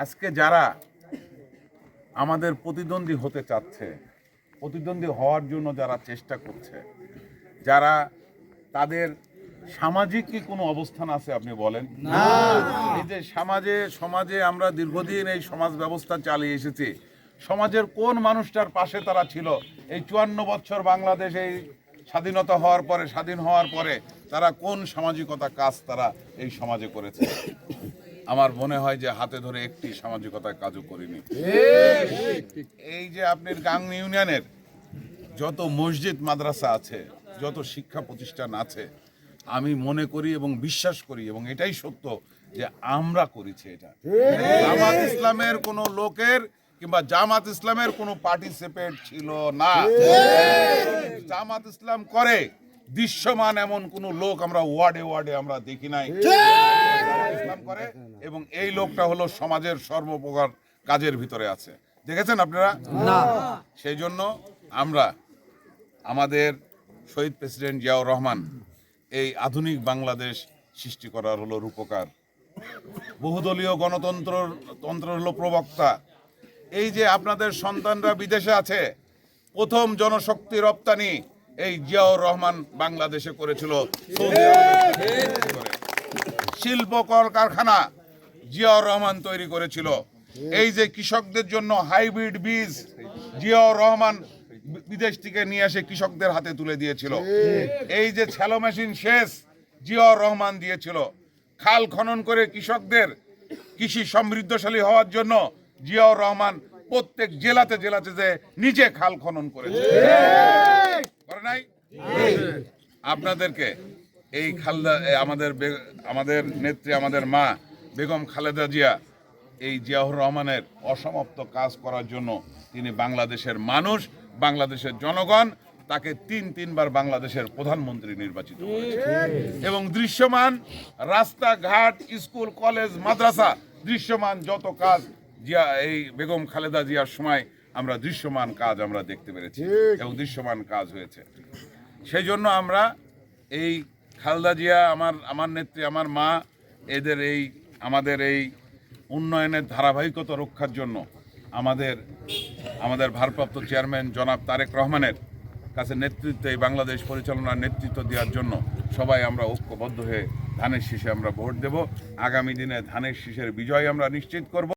আজকে যারা আমাদের প্রতিদ্বন্দ্বী হতে চাচ্ছে প্রতিদ্বন্দ্বী হওয়ার জন্য যারা চেষ্টা করছে যারা তাদের সামাজিক কি কোনো অবস্থান আছে আপনি বলেন? না। এই যে সমাজে সমাজে আমরা দীর্ঘদিন এই সমাজ ব্যবস্থা চালিয়ে এসেছি। সমাজের কোন মানুষটার পাশে তারা ছিল? এই চুয়ান্ন বছর বাংলাদেশ এই স্বাধীনতা হওয়ার পরে স্বাধীন হওয়ার পরে তারা কোন সামাজিকতা কাজ তারা এই সমাজে করেছে? আমার মনে হয় যে হাতে ধরে একটি সামাজিকতার কাজও করিনি। এই যে আপনার গাং ইউনিয়নের যত মসজিদ, মাদ্রাসা আছে, যত শিক্ষা প্রতিষ্ঠান আছে, আমি মনে করি এবং বিশ্বাস করি এবং এটাই সত্য যে আমরা করেছি এটা। জামাত ইসলামের কোনো লোকের কিংবা জামাত ইসলামের কোনো পার্টিসিপেট ছিল না। জামাত ইসলাম করে দৃশ্যমান এমন কোন লোক আমরা ওয়ার্ডে ওয়ার্ডে আমরা দেখি নাই। ইসলাম করে এবং এই লোকটা হলো সমাজের সর্বপ্রকার কাজের ভিতরে আছে। দেখেছেন আপনারা? সেই জন্য আমরা আমাদের শহীদ প্রেসিডেন্ট জিয়াউর রহমান এই আধুনিক বাংলাদেশ সৃষ্টি করার হলো রূপকার। বহুদলীয় গণতন্ত্র তন্ত্র হলো প্রবক্তা। এই যে আপনাদের সন্তানরা বিদেশে আছে প্রথম জনশক্তি রপ্তানি এই জিয়াউর রহমান বাংলাদেশে করেছিল। শিল্প কলকারখানা জিয়াউর রহমান তৈরি করেছিল। এই যে কৃষকদের জন্য হাইব্রিড বীজ জিয়াউর রহমান বিদেশ থেকে নিয়ে এসে কৃষকদের হাতে তুলে দিয়েছিল। এই যে ছ্যালো মেশিন শেষ জিয়াউর রহমান দিয়েছিল। খাল খনন করে কৃষকদের কৃষি সমৃদ্ধশালী হওয়ার জন্য জিয়াউর রহমান প্রত্যেক জেলাতে জেলাতে যে নিজে খাল খনন করেছে। করে নাই? আপনাদেরকে এই খালদা আমাদের আমাদের নেত্রী আমাদের মা বেগম খালেদা জিয়া এই জিয়াউর রহমানের অসমাপ্ত কাজ করার জন্য তিনি বাংলাদেশের মানুষ বাংলাদেশের জনগণ তাকে তিন তিনবার বাংলাদেশের প্রধানমন্ত্রী নির্বাচিত এবং দৃশ্যমান রাস্তাঘাট স্কুল কলেজ মাদ্রাসা দৃশ্যমান যত কাজ জিয়া এই বেগম খালেদা জিয়ার সময় আমরা দৃশ্যমান কাজ আমরা দেখতে পেরেছি এবং দৃশ্যমান কাজ হয়েছে। সেই জন্য আমরা এই খালদা জিয়া আমার আমার নেত্রী আমার মা এদের এই আমাদের এই উন্নয়নের ধারাবাহিকতা রক্ষার জন্য আমাদের আমাদের ভারপ্রাপ্ত চেয়ারম্যান জনাব তারেক রহমানের কাছে নেতৃত্বে এই বাংলাদেশ পরিচালনার নেতৃত্ব দেওয়ার জন্য সবাই আমরা ঐক্যবদ্ধ হয়ে ধানের শীষে আমরা ভোট দেব। আগামী দিনে ধানের শীষের বিজয় আমরা নিশ্চিত করব।